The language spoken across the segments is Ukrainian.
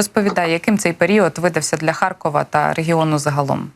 Розповідає, яким цей період видався для Харкова та регіону загалом.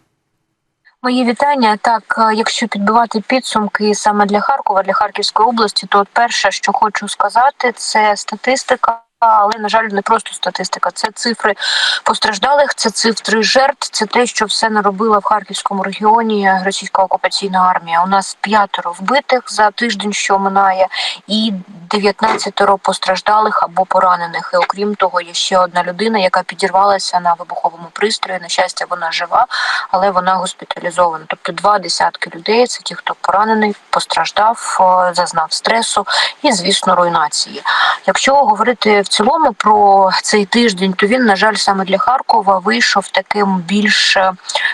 Мої вітання. Так, е, якщо підбивати підсумки саме для Харкова, для Харківської області, то перше, що хочу сказати, це статистика. Але на жаль, не просто статистика, це цифри постраждалих, це цифри жертв. Це те, що все наробила в харківському регіоні російська окупаційна армія. У нас п'ятеро вбитих за тиждень, що минає, і 19 постраждалих або поранених. І окрім того, є ще одна людина, яка підірвалася на вибуховому пристрої. На щастя, вона жива, але вона госпіталізована. Тобто два десятки людей. Це ті, хто поранений, постраждав, е, зазнав стресу і, звісно, руйнації. Якщо говорити в цілому про цей тиждень, то він, на жаль, саме для Харкова вийшов таким більш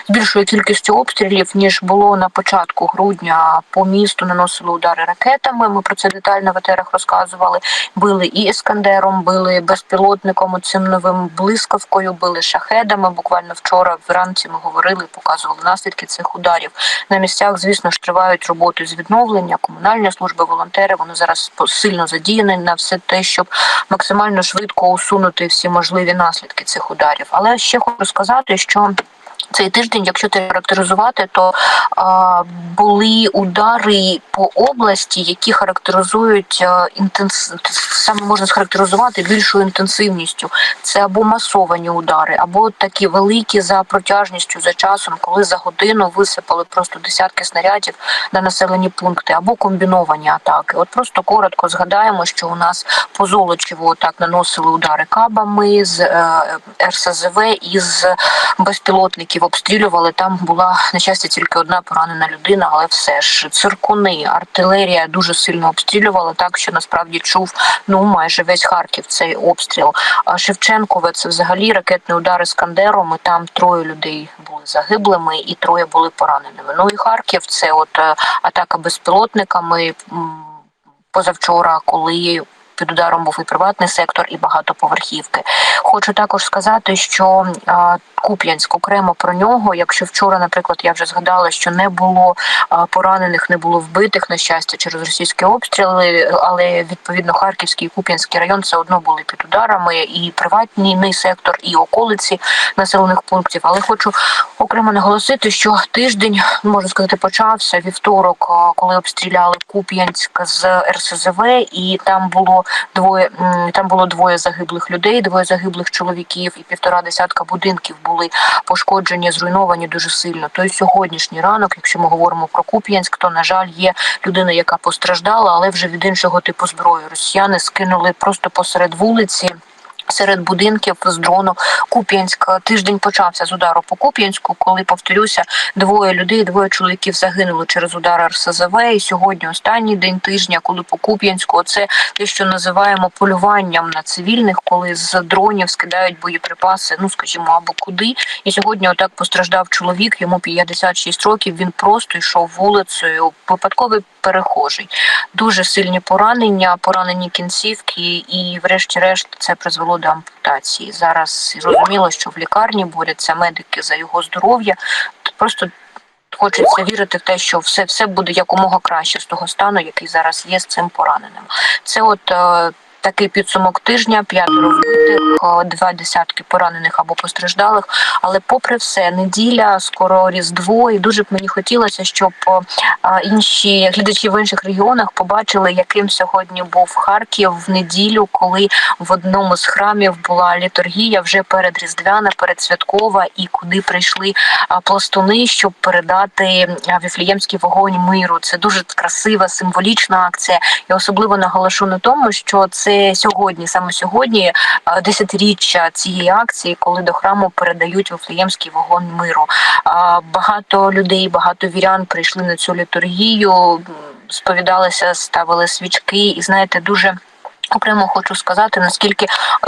більшою кількістю обстрілів ніж було на початку грудня. По місту наносили удари ракетами. Ми про це детально в етерах розказували. Били і іскандером, били безпілотником цим новим блискавкою, били шахедами. Буквально вчора вранці ми говорили, показували наслідки цих ударів. На місцях, звісно ж, тривають роботи з відновлення, комунальні служби, волонтери. Вони зараз сильно задіяні на все те, щоб максимально швидко усунути всі можливі наслідки цих ударів. Але ще хочу сказати, що цей тиждень, якщо це характеризувати, то а, були удари по області, які характеризують а, інтенс... саме можна схарактеризувати більшою інтенсивністю. Це або масовані удари, або такі великі за протяжністю за часом, коли за годину висипали просто десятки снарядів на населені пункти, або комбіновані атаки. От просто коротко згадаємо, що у нас по Золочеву так наносили удари кабами з е, РСЗВ із безпілотників обстрілювали. Там була на щастя тільки одна поранена людина, але все ж циркуни, артилерія дуже сильно обстрілювала, так що насправді чув ну майже весь Харків цей обстріл. А Шевченкове це взагалі ракетний удар Іскандером. і Там троє людей були загиблими і троє були пораненими. Ну і Харків це от е, атака безпілотниками позавчора, коли під ударом був і приватний сектор, і багатоповерхівки. Хочу також сказати, що Куп'янськ окремо про нього. Якщо вчора, наприклад, я вже згадала, що не було поранених, не було вбитих на щастя через російські обстріли, але відповідно Харківський і Куп'янський район все одно були під ударами, і приватний сектор, і околиці населених пунктів. Але хочу окремо наголосити, що тиждень можна сказати почався вівторок, коли обстріляли Куп'янськ з РСЗВ, і там було двоє там було двоє загиблих людей, двоє загиблих чоловіків і півтора десятка будинків були пошкоджені, зруйновані дуже сильно. Той сьогоднішній ранок, якщо ми говоримо про Куп'янськ, то на жаль є людина, яка постраждала, але вже від іншого типу зброї. Росіяни скинули просто посеред вулиці. Серед будинків з дрону Куп'янськ тиждень почався з удару по Куп'янську, коли повторюся, двоє людей, двоє чоловіків загинули через удар РСЗВ. І сьогодні останній день тижня, коли по Куп'янську, це те, що називаємо полюванням на цивільних, коли з дронів скидають боєприпаси, ну скажімо, або куди. І сьогодні отак постраждав чоловік. Йому 56 років. Він просто йшов вулицею. Випадковий перехожий. Дуже сильні поранення, поранені кінцівки, і, врешті-решт, це призвело до ампутації. Зараз зрозуміло, що в лікарні борються медики за його здоров'я. Просто хочеться вірити в те, що все все буде якомога краще з того стану, який зараз є з цим пораненим. Це от. Е, Такий підсумок тижня, п'ятеро вбитих, два десятки поранених або постраждалих. Але, попри все, неділя, скоро різдво, і дуже б мені хотілося, щоб інші глядачі в інших регіонах побачили, яким сьогодні був Харків в неділю, коли в одному з храмів була літургія вже перед різдвяна, передсвяткова, і куди прийшли пластуни, щоб передати віфліємський вогонь миру. Це дуже красива символічна акція. Я особливо наголошу на тому, що це це сьогодні, саме сьогодні, десятиріччя цієї акції, коли до храму передають Вифлеємський вогонь миру. Багато людей, багато вірян прийшли на цю літургію, сповідалися, ставили свічки, і знаєте, дуже. Окремо хочу сказати, наскільки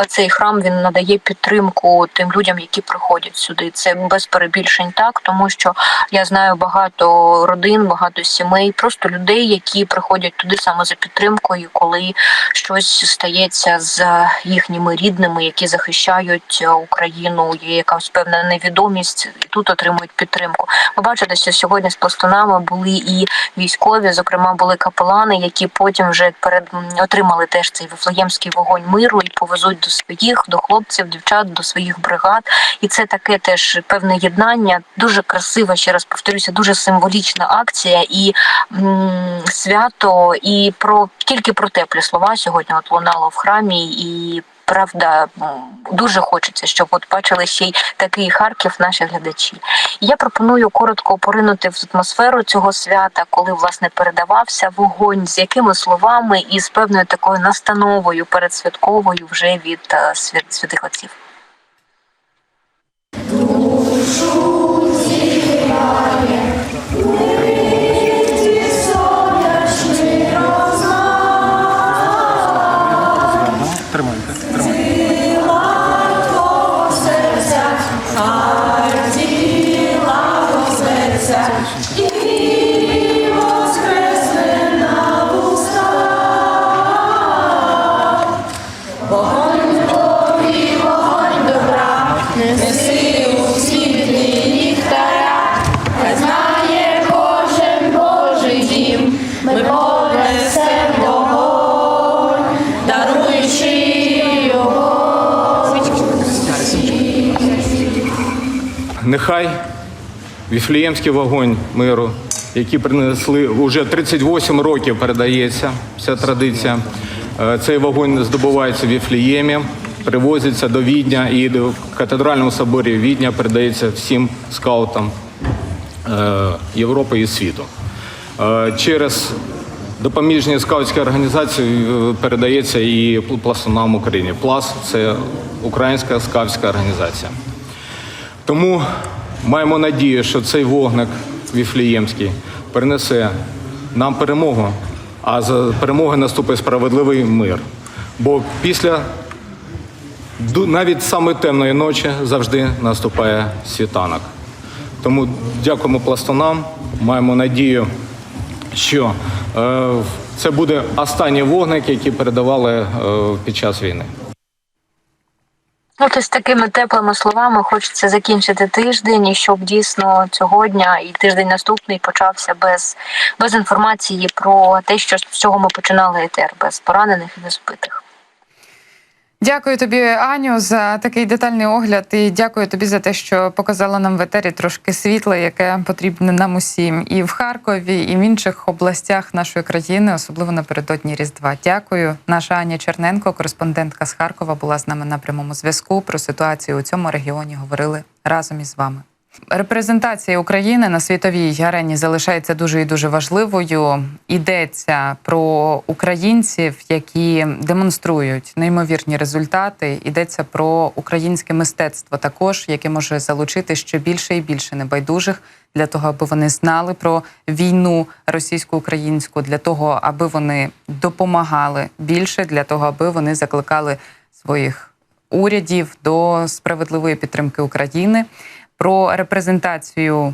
цей храм він надає підтримку тим людям, які приходять сюди. Це без перебільшень так, тому що я знаю багато родин, багато сімей, просто людей, які приходять туди саме за підтримкою, коли щось стається з їхніми рідними, які захищають Україну. Є якась певна невідомість, і тут отримують підтримку. Ви бачите, що сьогодні з пластунами були і військові, зокрема були капелани, які потім вже перед отримали теж цей Вифлеємський вогонь миру і повезуть до своїх, до хлопців, дівчат, до своїх бригад. І це таке теж певне єднання. Дуже красива, ще раз повторюся, дуже символічна акція і м, свято, і про тільки про теплі слова сьогодні от лунало в храмі і. Правда, дуже хочеться, щоб от бачили ще й такий Харків наші глядачі. Я пропоную коротко поринути в атмосферу цього свята, коли власне передавався вогонь, з якими словами і з певною такою настановою передсвятковою вже від е, свят- святих отців. Тримайте, Нехай Віфліємський вогонь миру, який принесли вже 38 років, передається ця традиція. Е, Цей вогонь здобувається в Віфліємі, привозиться до Відня і до- в катедральному соборі Відня передається всім скаутам е, Європи і світу. Е, Через допоміжні скаутські організації передається і пластунам України. Плас це українська скаутська організація. Тому маємо надію, що цей вогник Віфліємський принесе нам перемогу, а за перемогою наступить справедливий мир. Бо після навіть саме темної ночі завжди наступає світанок. Тому дякуємо пластунам. Маємо надію, що е, це буде останній вогник, який передавали е, під час війни. От із такими теплими словами хочеться закінчити тиждень, і щоб дійсно цього дня і тиждень наступний почався без, без інформації про те, що з чого ми починали етер, без поранених і без збитих. Дякую тобі, Аню, за такий детальний огляд. І дякую тобі за те, що показала нам в етері трошки світла, яке потрібне нам усім, і в Харкові, і в інших областях нашої країни, особливо напередодні Різдва. Дякую. Наша Аня Черненко, кореспондентка з Харкова, була з нами на прямому зв'язку. Про ситуацію у цьому регіоні говорили разом із вами. Репрезентація України на світовій арені залишається дуже і дуже важливою. Йдеться про українців, які демонструють неймовірні результати. Йдеться про українське мистецтво, також яке може залучити ще більше і більше небайдужих для того, аби вони знали про війну російсько-українську, для того, аби вони допомагали більше, для того, аби вони закликали своїх урядів до справедливої підтримки України, про репрезентацію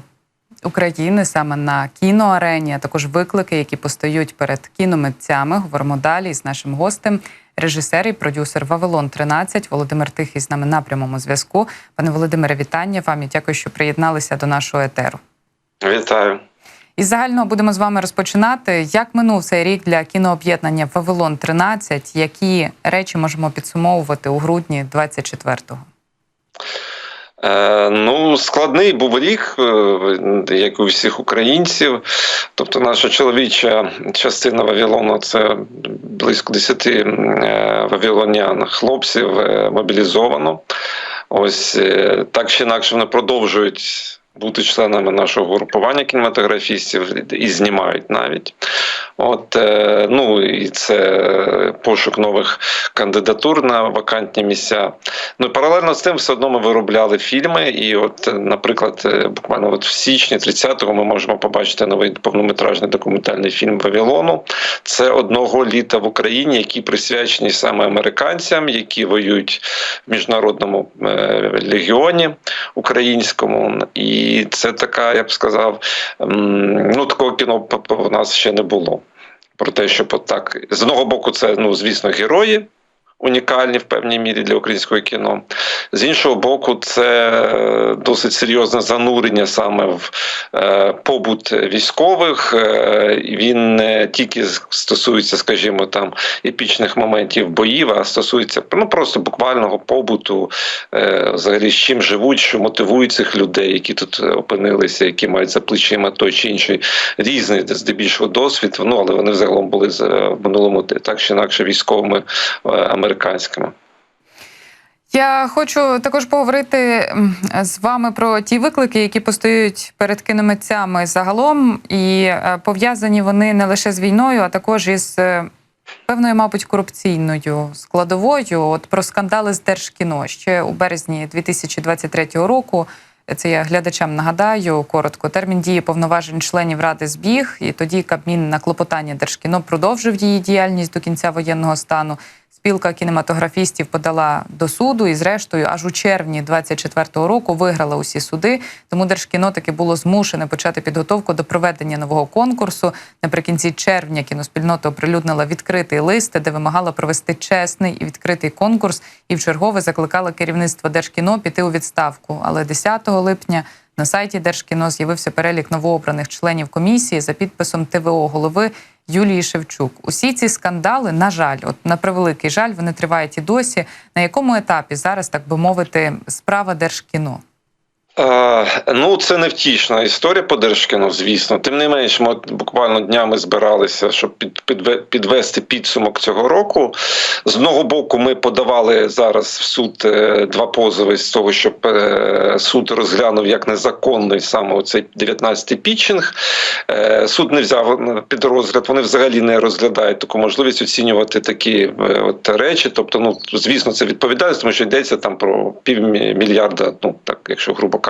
України саме на кіноарені, а також виклики, які постають перед кіномитцями. Говоримо далі з нашим гостем, режисер і продюсер Вавилон 13 Володимир Тихий з нами на прямому зв'язку. Пане Володимире, вітання вам і дякую, що приєдналися до нашого етеру. Вітаю. І загально будемо з вами розпочинати. Як минув цей рік для кінооб'єднання Вавилон 13 Які речі можемо підсумовувати у грудні 24-го? Е, ну, складний був рік, е, як у всіх українців. Тобто, наша чоловіча частина Вавилону це близько 10 е, вавилонян хлопців е, мобілізовано. Ось так чи інакше вони продовжують. Бути членами нашого групування кінематографістів і знімають навіть. От е, ну і це пошук нових кандидатур на вакантні місця. Ну паралельно з тим, все одно ми виробляли фільми. І, от, наприклад, е, буквально от в січні 30-го ми можемо побачити новий повнометражний документальний фільм Вавилону. Це одного літа в Україні, які присвячені саме американцям, які воюють в міжнародному е, легіоні українському. І це така, я б сказав, ну такого кіно у нас ще не було. Про те, от так з одного боку, це ну звісно герої унікальні в певній мірі для українського кіно. З іншого боку, це е, досить серйозне занурення саме в е, побут військових. Е, Він не тільки стосується, скажімо, там епічних моментів боїв, а стосується ну просто буквального побуту, взагалі з чим живуть, що мотивує цих людей, які тут опинилися, які мають за плечима той чи інший різний здебільшого досвід. Ну але вони взагалом були в минулому так чи інакше військовими е, американськими. Я хочу також поговорити з вами про ті виклики, які постають перед кіномитцями загалом, і е, пов'язані вони не лише з війною, а також із е, певною, мабуть, корупційною складовою. От про скандали з Держкіно ще у березні 2023 року. Це я глядачам нагадаю коротко. Термін дії повноважень членів ради збіг, і тоді Кабмін на клопотання Держкіно продовжив її діяльність до кінця воєнного стану. Спілка кінематографістів подала до суду і, зрештою, аж у червні 24-го року виграла усі суди. Тому Держкіно таки було змушене почати підготовку до проведення нового конкурсу. Наприкінці червня кіноспільнота оприлюднила відкритий лист, де вимагала провести чесний і відкритий конкурс, і вчергове закликала керівництво Держкіно піти у відставку. Але 10 липня на сайті Держкіно з'явився перелік новообраних членів комісії за підписом ТВО голови Юлії Шевчук. Усі ці скандали, на жаль, от на превеликий жаль, вони тривають і досі. На якому етапі зараз, так би мовити, справа Держкіно? Е, Ну, це невтішна історія по Держкіно, звісно. Тим не менш, ми буквально днями збиралися, щоб під, підве- підвести підсумок цього року. З одного боку, ми подавали зараз в суд е, два позови з того, щоб е, суд розглянув як незаконний саме оцей 19-й пітчинг. Е, Суд не взяв під розгляд. Вони взагалі не розглядають таку можливість оцінювати такі от речі. Тобто, ну звісно, це відповідальність, тому що йдеться там про півмільярда, ну так, якщо грубо кажучи,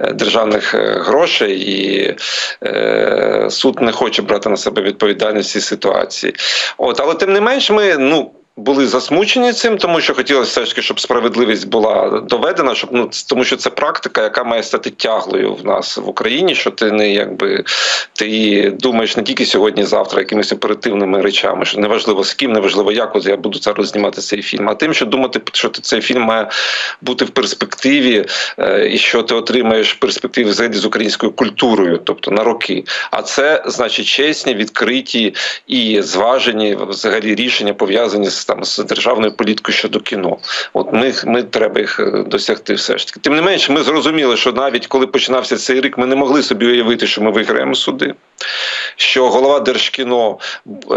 е, державних е, грошей, і е, суд не хоче брати на себе відповідальність цій ситуації. От, але тим не менш, ми ну. Були засмучені цим, тому що хотілося все ж таки, щоб справедливість була доведена, щоб ну тому, що це практика, яка має стати тяглою в нас в Україні. Що ти не якби ти думаєш не тільки сьогодні, завтра, якимись оперативними речами, що неважливо з ким, неважливо як от я буду зараз знімати цей фільм, а тим, що думати, що цей фільм має бути в перспективі, е, і що ти отримаєш в перспективі взагалі з українською культурою, тобто на роки. А це значить чесні, відкриті і зважені взагалі рішення пов'язані з там з державною політикою щодо кіно. От ми, ми треба їх е, досягти все ж таки. Тим не менше, ми зрозуміли, що навіть коли починався цей рік, ми не могли собі уявити, що ми виграємо суди. Що голова Держкіно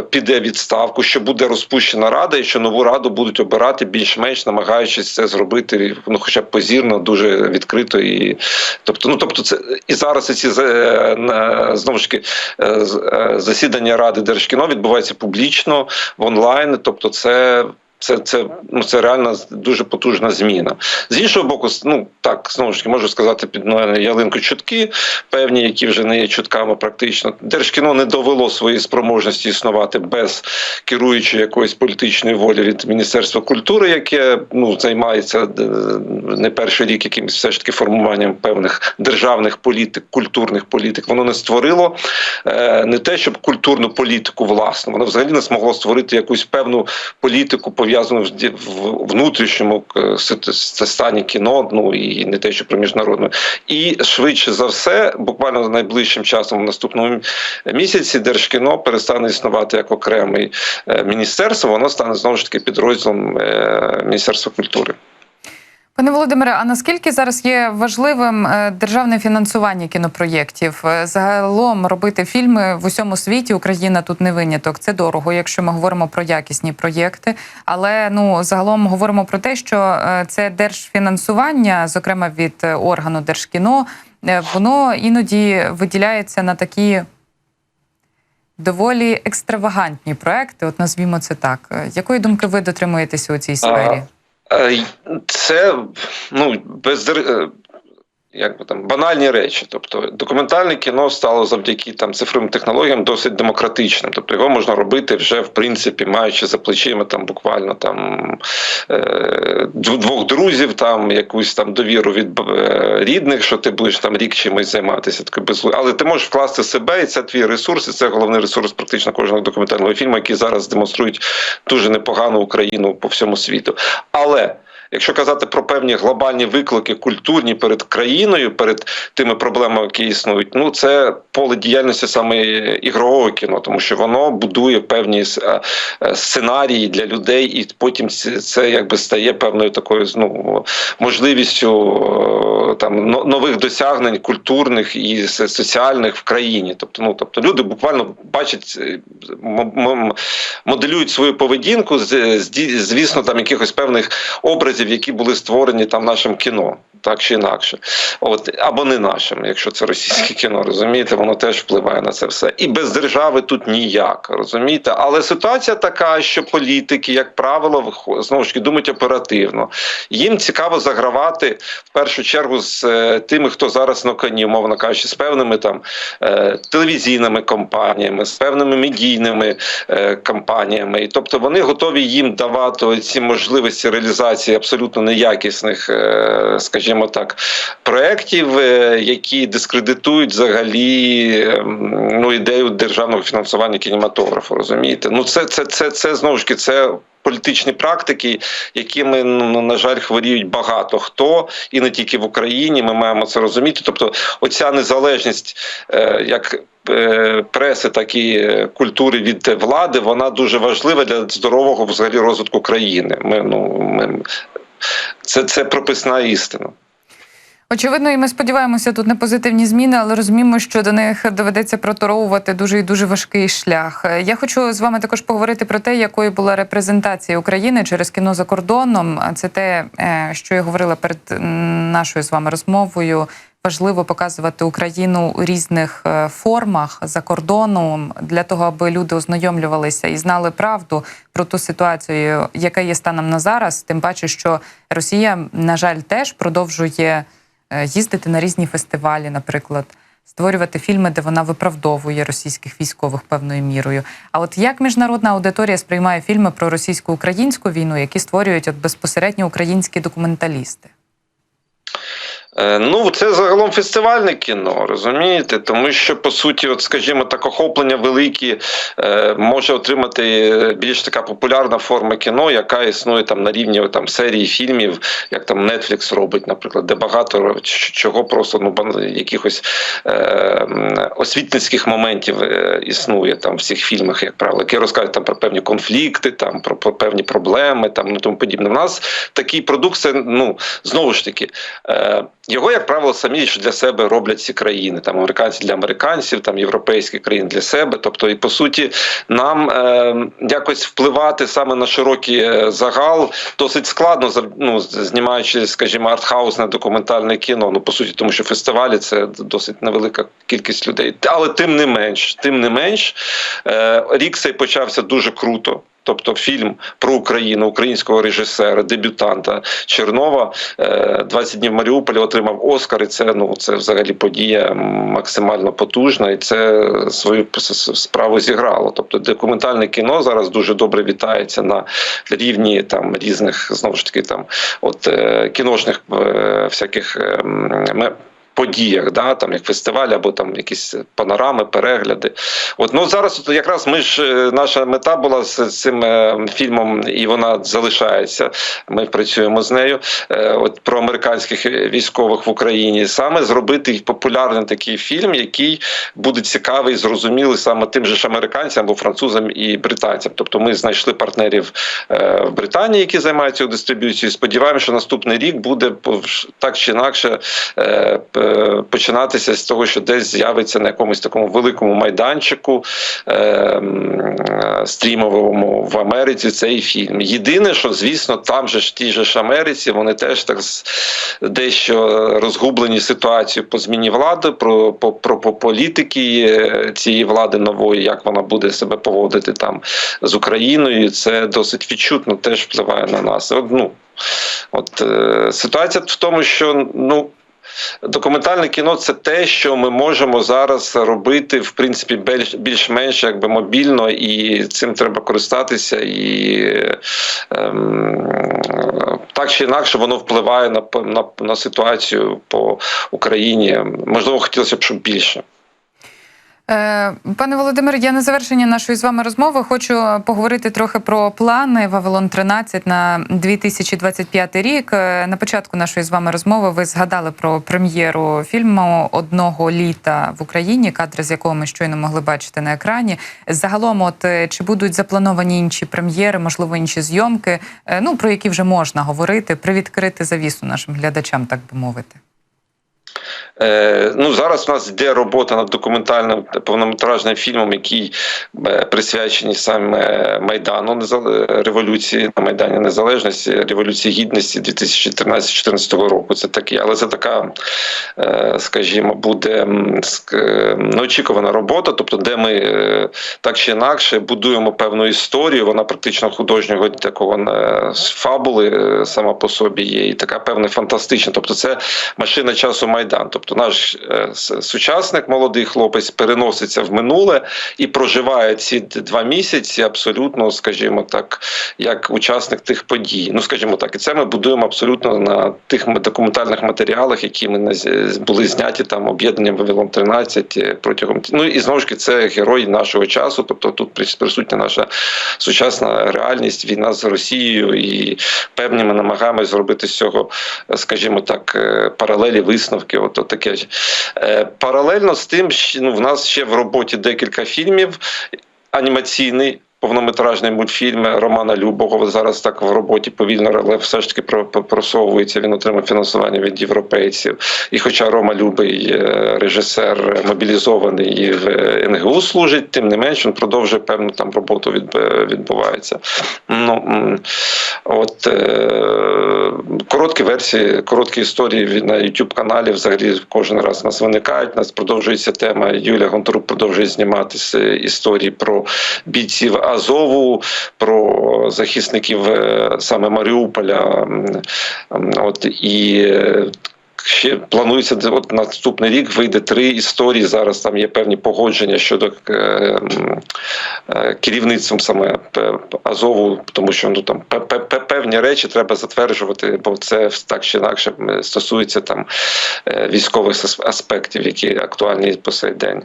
піде відставку, що буде розпущена рада, і що нову раду будуть обирати більш-менш намагаючись це зробити, ну хоча б позірно, дуже відкрито і тобто, ну тобто, це і зараз ці е, знову ж таки е, е, засідання ради Держкіно відбувається публічно в онлайн. Тобто, це. Це, це, ну, це реально дуже потужна зміна. З іншого боку, ну так знову ж таки можу сказати під ну, ялинку чутки, певні, які вже не є чутками практично. Держкіно не довело свої спроможності існувати без керуючої якоїсь політичної волі від Міністерства культури, яке ну займається е, не перший рік якимось все ж таки формуванням певних державних політик, культурних політик. Воно не створило е, не те, щоб культурну політику власну, воно взагалі не змогло створити якусь певну політику, пов'язану з в внутрішньому стані кіно, ну і не те, що про міжнародну. І швидше за все, буквально найближчим часом, в наступному місяці, Держкіно перестане існувати як окремий е, міністерство, воно стане знову ж таки підрозділом е, Міністерства культури. Пане Володимире, а наскільки зараз є важливим е, державне фінансування кінопроєктів? Е, Загалом робити фільми в усьому світі Україна тут не виняток. Це дорого, якщо ми говоримо про якісні проєкти. Але ну загалом говоримо про те, що е, це держфінансування, зокрема від органу Держкіно, воно іноді виділяється на такі. Доволі екстравагантні проекти, от назвімо це так. Якої думки ви дотримуєтеся у цій сфері? Е, Це ну без дер- е, як би там банальні речі. Тобто документальне кіно стало завдяки там цифровим технологіям досить демократичним. Тобто його можна робити вже в принципі, маючи за плечима там буквально там е, двох друзів, там якусь там довіру від е, рідних, що ти будеш там рік чимось займатися. Таке без але ти можеш вкласти себе, і це твій ресурс, і це головний ресурс практично кожного документального фільму, який зараз демонструють дуже непогану Україну по всьому світу. Але Якщо казати про певні глобальні виклики культурні перед країною, перед тими проблемами, які існують, ну це поле діяльності саме ігрового кіно, тому що воно будує певні е, е, сценарії для людей, і потім це, якби стає певною такою ну, можливістю е, там нових досягнень культурних і соціальних в країні. Тобто, ну тобто люди буквально бачать, моделюють свою поведінку, звісно, там якихось певних образів, які були створені там нашим кіно, так чи інакше, от або не нашим, якщо це російське кіно, розумієте, воно теж впливає на це все. І без держави тут ніяк, розумієте. Але ситуація така, що політики, як правило, знову ж таки думають оперативно. Їм цікаво загравати в першу чергу з е, тими, хто зараз на коні, мовно кажучи, з певними там е, телевізійними компаніями, з певними медійними е, компаніями. І тобто вони готові їм давати ці можливості реалізації абсолютно неякісних, е, скажімо так, проєктів, е, які дискредитують взагалі ем, ну, ідею державного фінансування кінематографу. Розумієте? Ну це, це, це, це знову ж таки це. Політичні практики, якими ну на жаль хворіють багато хто, і не тільки в Україні. Ми маємо це розуміти. Тобто, оця незалежність, е, як е, преси, так і культури від влади, вона дуже важлива для здорового взагалі розвитку країни. Ми ну ми це, це прописна істина. Очевидно, і ми сподіваємося тут на позитивні зміни, але розуміємо, що до них доведеться проторовувати дуже і дуже важкий шлях. Я хочу з вами також поговорити про те, якою була репрезентація України через кіно за кордоном. Це те, е, що я говорила перед нашою з вами розмовою. Важливо показувати Україну у різних е, формах за кордоном для того, аби люди ознайомлювалися і знали правду про ту ситуацію, яка є станом на зараз. Тим паче, що Росія, на жаль, теж продовжує їздити на різні фестивалі, наприклад, створювати фільми, де вона виправдовує російських військових певною мірою. А от як міжнародна аудиторія сприймає фільми про російсько-українську війну, які створюють от безпосередньо українські документалісти? Е, Ну, це загалом фестивальне кіно, розумієте? Тому що, по суті, от, скажімо так, охоплення великі е, може отримати е, більш така популярна форма кіно, яка існує там на рівні там, серії фільмів, як там Netflix робить, наприклад, де багато чого просто ну, якихось е, освітницьких моментів існує там в цих фільмах, як правило, які розказують там про певні конфлікти, там про, про певні проблеми, там ну тому подібне. У нас такий продукт, це ну знову ж таки. Е, його, як правило, самі ж для себе роблять ці країни. Там американці для американців, там європейські країни для себе. Тобто, і по суті, нам е, якось впливати саме на широкий е, загал досить складно, ну, знімаючи, скажімо, артхаусне документальне кіно. Ну по суті, тому що фестивалі це досить невелика кількість людей. Але тим не менш, тим не менш, е, рік цей почався дуже круто. Тобто фільм про Україну українського режисера, дебютанта Чернова е, «20 днів Маріуполя отримав Оскар. І це ну це взагалі подія максимально потужна, і це свою справу зіграло. Тобто документальне кіно зараз дуже добре вітається на рівні там різних знову ж таки там от е, кіношних е, всяких. Подіях, да, там як фестиваль або там якісь панорами, перегляди. От ну зараз якраз ми ж е, наша мета була з цим е, фільмом, і вона залишається. Ми працюємо з нею. е, От про американських військових в Україні саме зробити популярний такий фільм, який буде цікавий, зрозумілий саме тим же ж американцям або французам і британцям. Тобто ми знайшли партнерів в Британії, які займаються дистриб'юцією. Сподіваємося, що наступний рік буде так чи інакше починатися з того, що десь з'явиться на якомусь такому великому майданчику е, е, стрімовому в Америці цей фільм. Єдине, що звісно, там же ж в тій ж Америці вони теж так дещо розгублені ситуацією по зміні влади, про, по, про, по політики е, цієї влади нової, як вона буде себе поводити там з Україною. Це досить відчутно теж впливає на нас. От, ну, от е, ситуація в тому, що ну. Документальне кіно це те, що ми можемо зараз робити, в принципі, більш- більш-менш якби мобільно, і цим треба користатися. І ем, так чи інакше воно впливає на, на, на ситуацію по Україні. Можливо, хотілося б, щоб більше. Е, Пане Володимире, я на завершення нашої з вами розмови хочу поговорити трохи про плани Вавилон 13 на 2025 рік. Е, На початку нашої з вами розмови ви згадали про прем'єру фільму одного літа в Україні, кадри з якого ми щойно могли бачити на екрані. Загалом, от е, чи будуть заплановані інші прем'єри, можливо, інші зйомки, е, ну про які вже можна говорити, привідкрити завісу нашим глядачам, так би мовити. Е, ну, зараз у нас йде робота над документальним повнометражним фільмом, який е, присвячений саме Майдану Незале- революції на Майдані Незалежності, революції гідності 2013-2014 року. Це такі, але це така, е, скажімо, буде е, неочікувана робота, тобто, де ми е, так чи інакше будуємо певну історію. Вона практично художнього такого е, фабули е, сама по собі є, і така певна фантастична. Тобто, це машина часу Майдан. Тобто, наш е, сучасник, молодий хлопець, переноситься в минуле і проживає ці два місяці абсолютно, скажімо так, як учасник тих подій. Ну, скажімо так, і це ми будуємо абсолютно на тих документальних матеріалах, які ми були зняті там об'єднанням Вавилон 13 е, протягом ну і знову ж таки це герой нашого часу. Тобто тут присутня наша сучасна реальність, війна з Росією, і певні ми намагаємось зробити з цього, скажімо так, е, паралелі висновки. От, от таке паралельно з тим, ну, в нас ще в роботі декілька фільмів анімаційний. Повнометражний мультфільм Романа Любого зараз так в роботі повільно, але все ж таки про- про- просовується. Він отримав фінансування від європейців. І хоча Рома Любий, е, режисер, мобілізований і в е, НГУ служить, тим не менш він продовжує певну там роботу е, відбувається. Ну от короткі версії, короткі історії на youtube каналі взагалі кожен раз нас виникають. Нас продовжується тема. Юлія Гонтарук продовжує зніматися історії про бійців Азову, про захисників е, саме Маріуполя. От і. е, Ще планується от наступний рік вийде три історії. Зараз там є певні погодження щодо е, керівництвом саме Азову, тому що ну там пе- пе- пе- певні речі треба затверджувати, бо це так чи інакше стосується там військових аспектів, які актуальні по сей день.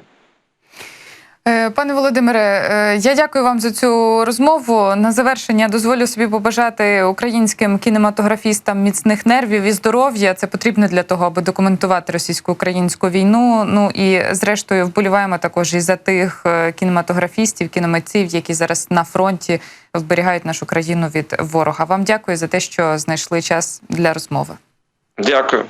Е, Пане Володимире, е, я дякую вам за цю розмову. На завершення дозволю собі побажати українським кінематографістам міцних нервів і здоров'я. Це потрібно для того, аби документувати російсько-українську війну. Ну і зрештою вболіваємо також і за тих е, кінематографістів, кіномитців, які зараз на фронті вберігають нашу країну від ворога. Вам дякую за те, що знайшли час для розмови. Дякую.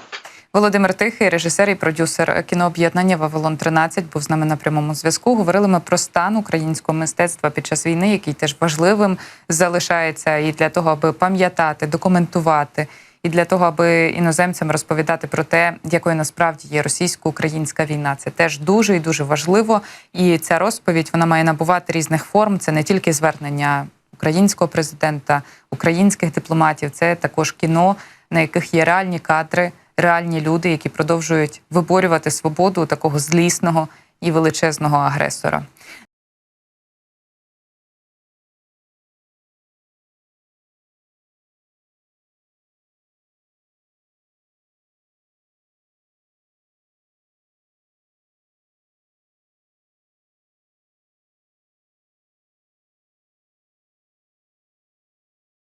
Володимир Тихий, режисер і продюсер кінооб'єднання Вавилон 13 був з нами на прямому зв'язку. Говорили ми про стан українського мистецтва під час війни, який теж важливим залишається і для того, аби пам'ятати, документувати, і для того, аби іноземцям розповідати про те, якою насправді є російсько-українська війна. Це теж дуже і дуже важливо. І ця розповідь вона має набувати різних форм. Це не тільки звернення українського президента, українських дипломатів, це також кіно, на яких є реальні кадри реальні люди, які продовжують виборювати свободу такого злісного і величезного агресора.